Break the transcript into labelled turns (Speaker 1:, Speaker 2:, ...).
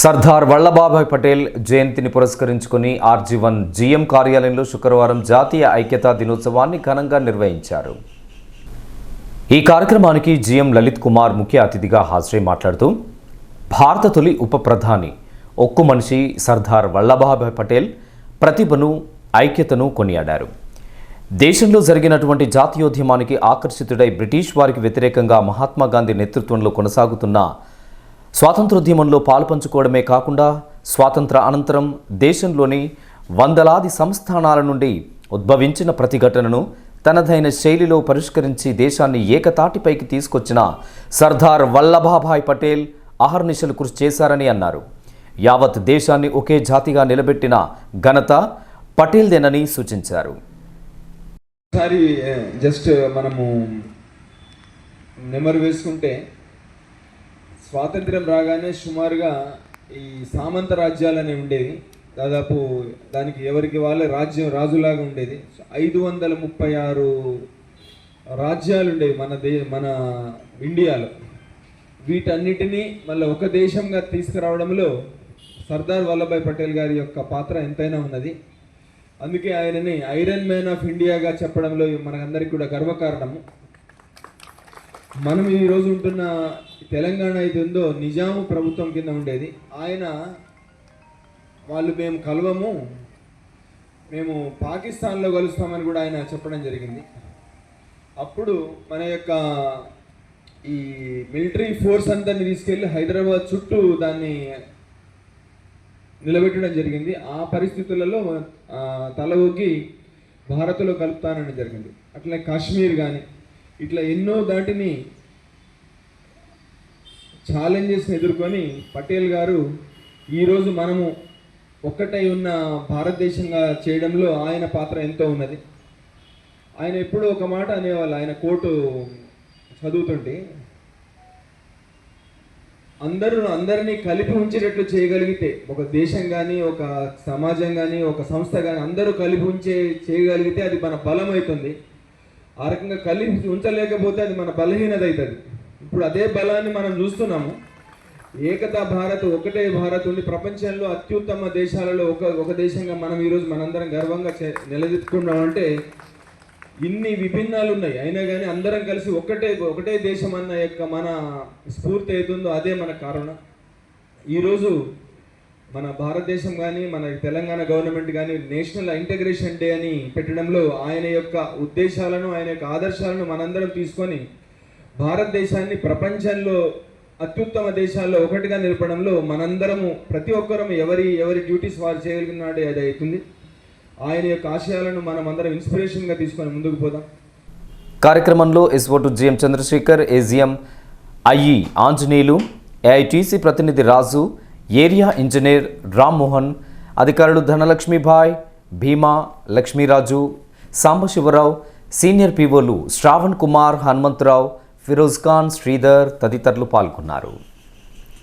Speaker 1: సర్దార్ వల్లభాభాయ్ పటేల్ జయంతిని పురస్కరించుకుని RG one GM కార్యాలయంలో శుక్రవారం జాతీయ ఐక్యతా దినోత్సవాన్ని ఘనంగా నిర్వహించారు. ఈ కార్యక్రమానికి జీఎం లలిత్ కుమార్ ముఖ్య అతిథిగా హాజరై మాట్లాడుతూ భారత తొలి ఉప ప్రధాని ఒక్కు మనిషి సర్దార్ వల్లభాభాయ్ పటేల్ ప్రతిభను ఐక్యతను కొనియాడారు. దేశంలో జరిగినటువంటి జాతీయోద్యమానికి ఆకర్షితుడై బ్రిటిష్ వారికి వ్యతిరేకంగా మహాత్మా గాంధీ నేతృత్వంలో కొనసాగుతున్న స్వాతంత్రోద్యమంలో పాలుపంచుకోవడమే కాకుండా స్వాతంత్ర అనంతరం దేశంలోని వందలాది సంస్థానాల నుండి ఉద్భవించిన ప్రతిఘటనను తనదైన శైలిలో పరిష్కరించి దేశాన్ని ఏకతాటిపైకి తీసుకొచ్చిన సర్దార్ వల్లభాభాయ్ పటేల్ అహర్నిశలు కృషి చేశారని అన్నారు. యావత్ దేశాన్ని ఒకే జాతిగా నిలబెట్టిన ఘనత పటేల్దేనని సూచించారు.
Speaker 2: జస్ట్ మనము నెమరు వేసుకుంటే స్వాతంత్ర్యం రాగానే సుమారుగా ఈ సామంత రాజ్యాలనే ఉండేవి. దాదాపు దానికి ఎవరికి వాళ్ళే రాజ్యం రాజులాగా ఉండేది. ఐదు వందల ముప్పై ఆరు రాజ్యాలు ఉండేవి మన దే మన ఇండియాలో. వీటన్నిటినీ మళ్ళీ ఒక దేశంగా తీసుకురావడంలో సర్దార్ వల్లభాయ్ పటేల్ గారి యొక్క పాత్ర ఎంతైనా ఉన్నది. అందుకే ఆయనని ఐరన్ మ్యాన్ ఆఫ్ ఇండియాగా చెప్పడంలో మనకందరికి కూడా గర్వకారణము. మనం ఈరోజు ఉంటున్న తెలంగాణ అయితే ఉందో నిజాము ప్రభుత్వం కింద ఉండేది. ఆయన వాళ్ళు మేము కలవము మేము పాకిస్తాన్లో కలుస్తామని కూడా ఆయన చెప్పడం జరిగింది. అప్పుడు మన యొక్క ఈ మిలిటరీ ఫోర్స్ అంతా తీసుకెళ్ళి హైదరాబాద్ చుట్టూ దాన్ని నిలబెట్టడం జరిగింది. ఆ పరిస్థితులలో తల ఊగి భారత్లో కలుపుతానని జరిగింది. అట్లే కాశ్మీర్ కానీ ఇట్లా ఎన్నో దాటిని ఛాలెంజెస్ని ఎదుర్కొని పటేల్ గారు ఈరోజు మనము ఒక్కటై ఉన్న భారతదేశంగా చేయడంలో ఆయన పాత్ర ఎంతో ఉన్నది. ఆయన ఎప్పుడూ ఒక మాట అనేవాళ్ళు ఆయన కోటు చదువుతుంటే అందరూ అందరినీ కలిపి ఉంచేటట్లు చేయగలిగితే ఒక దేశం కానీ ఒక సమాజం కానీ ఒక సంస్థ కానీ అందరూ కలిపి ఉంచే చేయగలిగితే అది మన బలం అవుతుంది ఆ రకంగా కలిసి ఉంచలేకపోతే అది మన బలహీనత అవుతుంది. ఇప్పుడు అదే బలాన్ని మనం చూస్తున్నాము. ఏకతా భారత్ ఒకటే భారత్ ఉండి ప్రపంచంలో అత్యుత్తమ దేశాలలో ఒక ఒక దేశంగా మనం ఈరోజు మనందరం గర్వంగా చే- నిలదెత్తుకున్నామంటే ఇన్ని విభిన్నాలు ఉన్నాయి అయినా కానీ అందరం కలిసి ఒకటే ఒకటే దేశం అన్న యొక్క మన స్ఫూర్తి అవుతుందో అదే మన కారణం. ఈరోజు మన భారతదేశం కానీ మన తెలంగాణ గవర్నమెంట్ కానీ నేషనల్ ఇంటగ్రేషన్ డే అని పెట్టడంలో ఆయన యొక్క ఉద్దేశాలను ఆయన యొక్క ఆదర్శాలను మనందరం తీసుకొని భారతదేశాన్ని ప్రపంచంలో అత్యుత్తమ దేశాల్లో ఒకటిగా నిలపడంలో మనందరము ప్రతి ఒక్కరం ఎవరి ఎవరి డ్యూటీస్ వారు చేయగలిగినాడే అది అవుతుంది. ఆయన యొక్క ఆశయాలను మనం అందరం ఇన్స్పిరేషన్గా తీసుకొని ముందుకు పోదాం.
Speaker 1: కార్యక్రమంలో SO to GM Chandrashekar AGM IE e, Anjaneyulu AITC ప్రతినిధి రాజు ఏరియా ఇంజనీర్ రామ్మోహన్ అధికారులు ధనలక్ష్మీభాయ్ భీమా లక్ష్మీరాజు సాంబశివరావు సీనియర్ పీవోలు శ్రావణ్ కుమార్ హనుమంతరావు ఫిరోజ్ ఖాన్ శ్రీధర్ తదితరులు పాల్గొన్నారు.